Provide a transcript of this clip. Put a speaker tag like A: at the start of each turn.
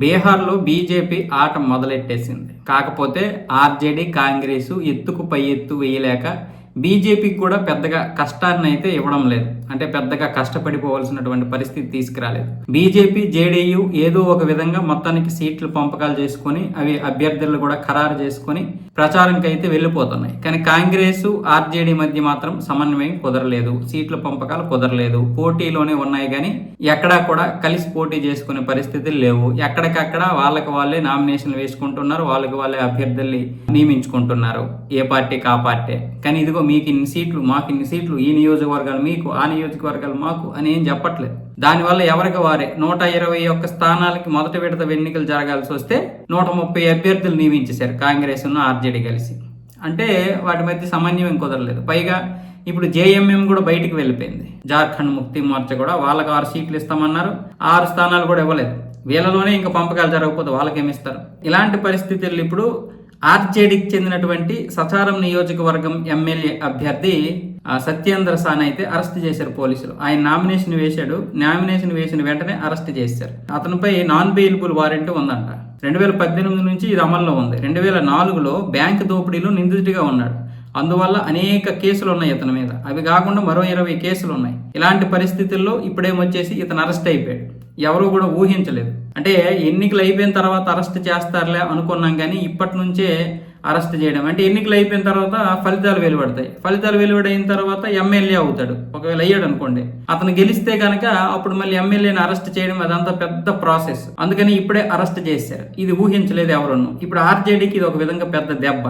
A: బీహార్లో బీజేపీ ఆట మొదలెట్టేసింది. కాకపోతే ఆర్జేడీ కాంగ్రెస్ ఎత్తుకు పై ఎత్తు వేయలేక బీజేపీకి కూడా పెద్దగా కష్టాన్ని అయితే ఇవ్వడం లేదు. అంటే పెద్దగా కష్టపడిపోవాల్సినటువంటి పరిస్థితి తీసుకురాలేదు. బీజేపీ జేడీయూ ఏదో ఒక విధంగా మొత్తానికి సీట్లు పంపకాలు చేసుకొని అవి అభ్యర్థులు కూడా ఖరారు చేసుకొని ప్రచారంకి అయితే వెళ్ళిపోతున్నాయి. కానీ కాంగ్రెస్ ఆర్జేడీ మధ్య మాత్రం సమన్వయం కుదరలేదు. సీట్ల పంపకాలు కుదరలేదు. పోటీలోనే ఉన్నాయి కానీ ఎక్కడా కూడా కలిసి పోటీ చేసుకునే పరిస్థితులు లేవు. ఎక్కడికక్కడ వాళ్ళకి వాళ్ళే నామినేషన్లు వేసుకుంటున్నారు. వాళ్ళకి వాళ్ళే అభ్యర్థుల్ని నియమించుకుంటున్నారు. ఏ పార్టీకి ఆ పార్టీ. కానీ ఇదిగో మీకు ఇన్ని సీట్లు మాకు ఇన్ని సీట్లు ఈ నియోజకవర్గాలు మీకు ఆ నియోజకవర్గాలు మాకు అని ఏం చెప్పట్లేదు. దానివల్ల ఎవరికి వారే? నూట ఇరవై ఒక్క స్థానాలకి మొదటి విడత ఎన్నికలు జరగాల్సి వస్తే నూట ముప్పై అభ్యర్థులు నియమించేశారు కాంగ్రెస్ ఆర్జేడీ కలిసి. అంటే వాటి మధ్య సమన్వయం కుదరలేదు. పైగా ఇప్పుడు జేఎంఎం కూడా బయటికి వెళ్ళిపోయింది. జార్ఖండ్ ముక్తి మోర్చా కూడా వాళ్ళకి ఆరు సీట్లు ఇస్తామన్నారు. ఆరు స్థానాలు కూడా ఇవ్వలేదు. వీళ్ళలోనే ఇంకా పంపకాలు జరగకపోతే వాళ్ళకేమిస్తారు ఇలాంటి పరిస్థితులు ఇప్పుడు ఆర్జేడీకి చెందినటువంటి సచారం నియోజకవర్గం ఎమ్మెల్యే అభ్యర్థి సత్యేంద్ర సాన్ అయితే అరెస్ట్ చేశారు పోలీసులు. ఆయన నామినేషన్ వేశాడు. నామినేషన్ వేసిన వెంటనే అరెస్ట్ చేశారు. అతనిపై నాన్ బెయిలబుల్ వారెంట్ ఉందంట. రెండు వేల పద్దెనిమిది నుంచి ఇది అమల్లో ఉంది. రెండు వేల నాలుగులో బ్యాంక్ దోపిడీలో నిందితుడిగా ఉన్నాడు. అందువల్ల అనేక కేసులు ఉన్నాయి ఇతని మీద. అవి కాకుండా మరో ఇరవై కేసులు ఉన్నాయి ఇలాంటి పరిస్థితుల్లో ఇప్పుడేమొచ్చేసి ఇతను అరెస్ట్ అయిపోయాడు. ఎవరూ కూడా ఊహించలేదు. అంటే ఎన్నికలు అయిపోయిన తర్వాత అరెస్ట్ చేస్తారులే అనుకున్నాం కానీ ఇప్పటి నుంచే అరెస్ట్ చేయడం. అంటే ఎన్నికలు అయిపోయిన తర్వాత ఫలితాలు వెలువడతాయి. ఫలితాలు వెలువడైన తర్వాత ఎమ్మెల్యే అవుతాడు. ఒకవేళ అయ్యాడు అనుకోండి. అతను గెలిస్తే కనుక అప్పుడు మళ్ళీ ఎమ్మెల్యేని అరెస్ట్ చేయడం అదంతా పెద్ద ప్రాసెస్. అందుకని ఇప్పుడే అరెస్ట్ చేశారు. ఇది ఊహించలేదు ఎవరన్నా ఇప్పుడు ఆర్జేడీకి ఇది ఒక విధంగా పెద్ద దెబ్బ.